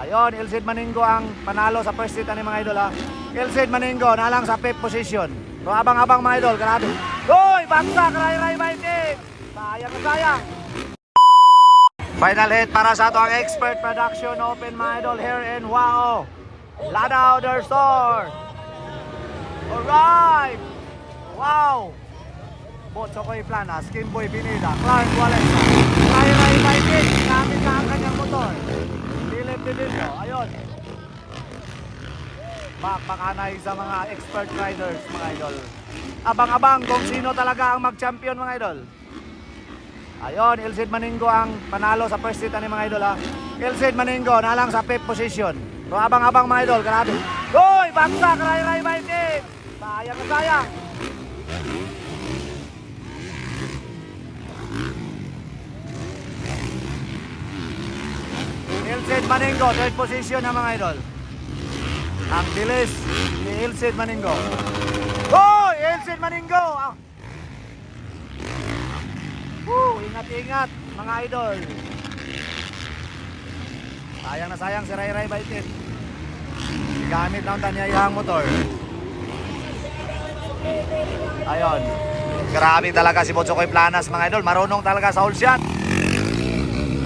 Ayun, Ilsid Maningo ang panalo sa first hit ni mga idol ha. Ilsid Maningo nalang sa fifth position. So abang-abang mga idol, grabe. Hoy, bagsak, ray-ray fighting! Sayang na sayang. Final hit para sa ato ang expert production open mga idol here in Wao. Ladao their store. Alright! Wow! Botso ko plana, Skin Boy Binida, Clark Walesa, Ray Ray Fighting, gamit na ang kanyang motor. Divilio, ayun. Bakbakanay sa mga expert riders mga idol. Abang-abang kung sino talaga ang mag-champion mga idol. Ayun, Ilsid Maningo ang panalo sa first hit ni mga idol ha. Ilsid Maningo nalang sa fifth position. So abang-abang mga idol, grabe. Hoy, bagsak, ray ray fighting! Sayang na sayang. Ilsid Maningo, third position na mga idol. Ang bilis ni Ilsid Maningo. Hoy, Ilsid Maningo! Ah. Woo, ingat-ingat mga idol. Sayang na sayang si Ray Ray Baitin. Gamit lang tanyayang motor. Ayon. Grabe talaga si Botsokoy Planas mga idol. Marunong talaga sa all shot.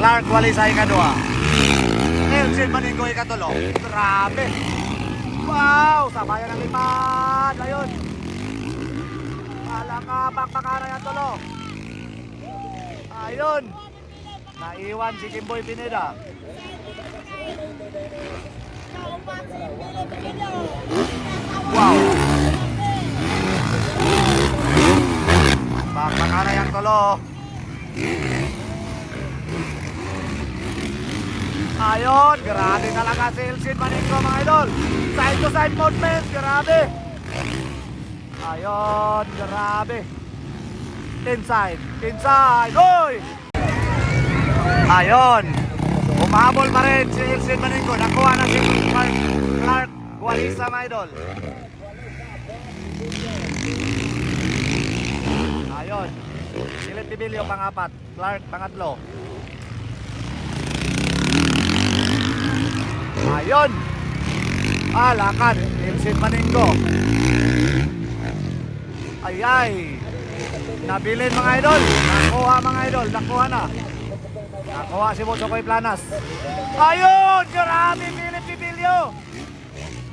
Clark Walisay kadua. Elsin Maningo ikatulo. Grabe. Wow, sabayan ng lipad. Ayun. Malaka bakbakara yung tulo. Ayun. Naiwan si Kimboy Pineda. Wow. Bakbakara yung tulo. Ayun, grabe talaga si Elsin Maningo mga idol. Side to side movement, grabe. Ayun, grabe. Inside, inside, oy! Ayun, umabol pa rin si Elsin Maningo. Nakuha na si Clark, Gualisa mga idol. Ayun, Silip Bibilio pangapat, Clark pangatlo. Ayun. Ah, lakad. Ilsin Maningo. Ay, ay. Nabilin mga idol. Nakuha mga idol. Nakuha na. Nakuha si Bosokoy Planas. Ayun! Grabe, Philip Bibilio.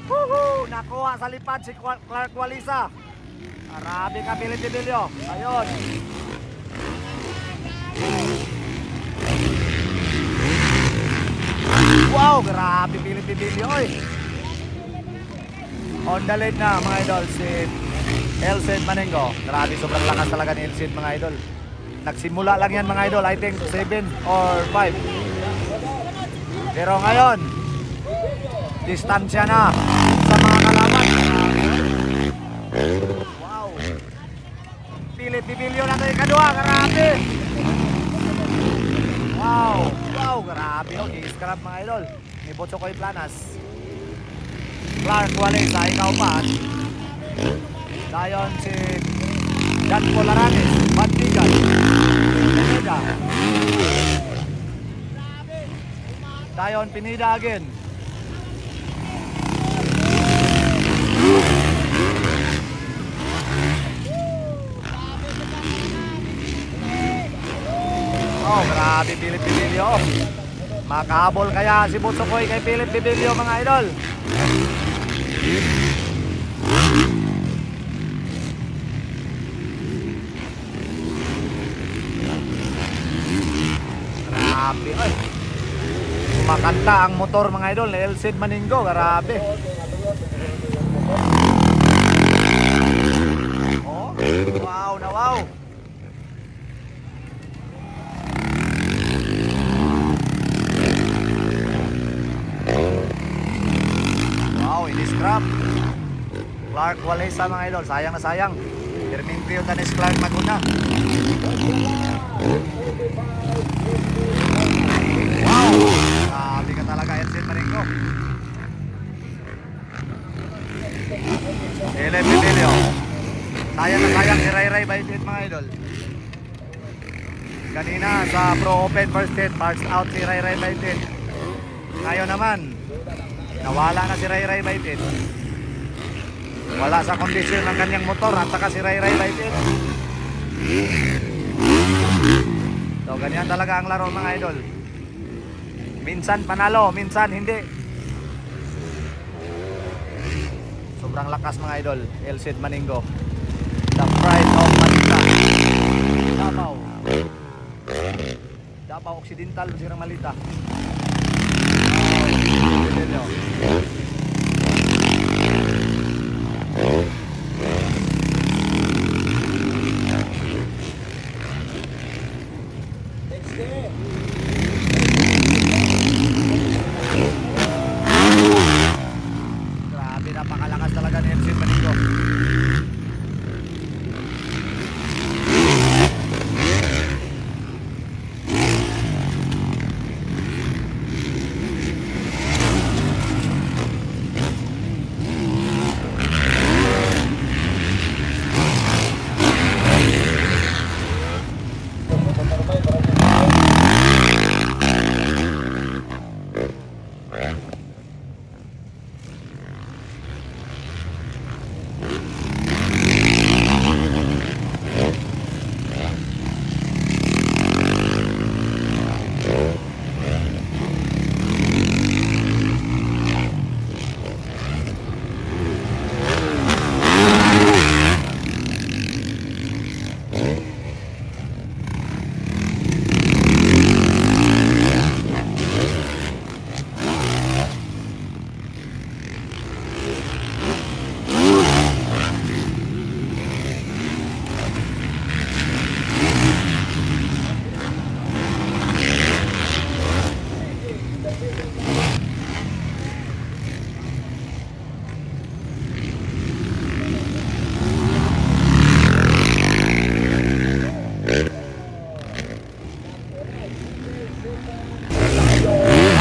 Woohoo! Nakuha sa lipad si Clark Walisa. Grabe ka, Philip Bibilio. Ayun. Wow, grabe Philip Bibilio, oy. On the lead na mga idol si Elsen Manengo. Grabe, sobrang lakas talaga ni Elsen mga idol. Nagsimula lang yan mga idol, I think 7 or 5. Pero ngayon, distansya na sa mga kalaban. Wow. Philip Bibilio na tayo kadua, grabe. Wow, wow, grabe no, i-scrap mga idol. Ni Botsokoy Planas. Clark Walesa, ikaw pa. Dayon si Dan Polaranes, Bandigan. Pinida. Dayon Pinida again. Oh, grabe Philip Bibilio. Makahabol kaya si Butsukoy kay Philip Bibilio mga idol. Grabe, ay. Kumakanta ang motor mga idol Elsid Maningo, grabe. Oh, wow na wow. Ini-scrap. Clark Walesa mga idol, sayang na sayang. Terminti yung tanis Clark Maguna. Wow! Sabi ka talaga, Elsin Maringo. Ele Fidelio. Sayang na sayang si Ray Ray Baitit mga idol. Kanina sa Pro Open first hit, parts out si Ray Ray Baitit. Ngayon naman, nawala na si Ray Ray Baitit. Wala sa kondisyon ng kanyang motor at saka si Ray Ray Baitit. So, ganyan talaga ang laro mga idol. Minsan panalo, minsan hindi. Sobrang lakas mga idol. Elsid Maningo. The pride of Manila. Davao. Davao Occidental, Sirang Malita. Oh, Fidelio. Grabe, napakalakas talaga ni Elsid Maningo.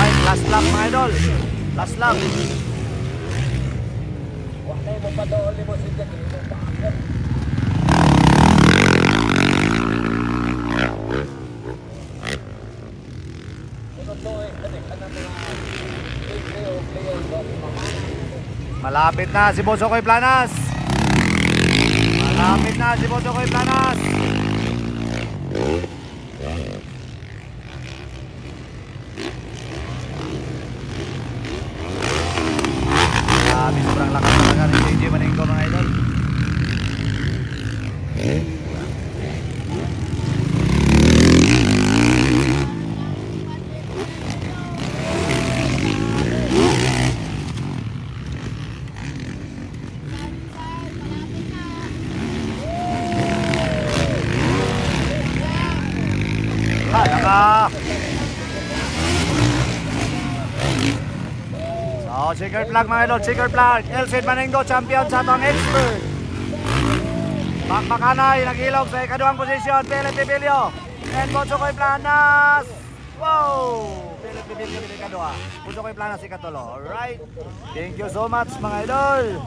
Ay, last lap mga idol. Last lap. Malapit na si Boso Koy Planas. Malapit na si Boso Koy Planas. Grabe, sobrang lakas talaga ni JJ Maningko mga idol. Ha, naka. So, checkered flag mga idol, checkered flag. Elsid Maninggo, champion sa atong expert. Bakbakanay, nag-ilog sa ikaduhang posisyon. Philip Pibilio. And Bonso Koy Planas. Wow! Philip Pibilio, ikaduha. Bonso Koy Planas, ikatulo. Alright. Thank you so much mga idol.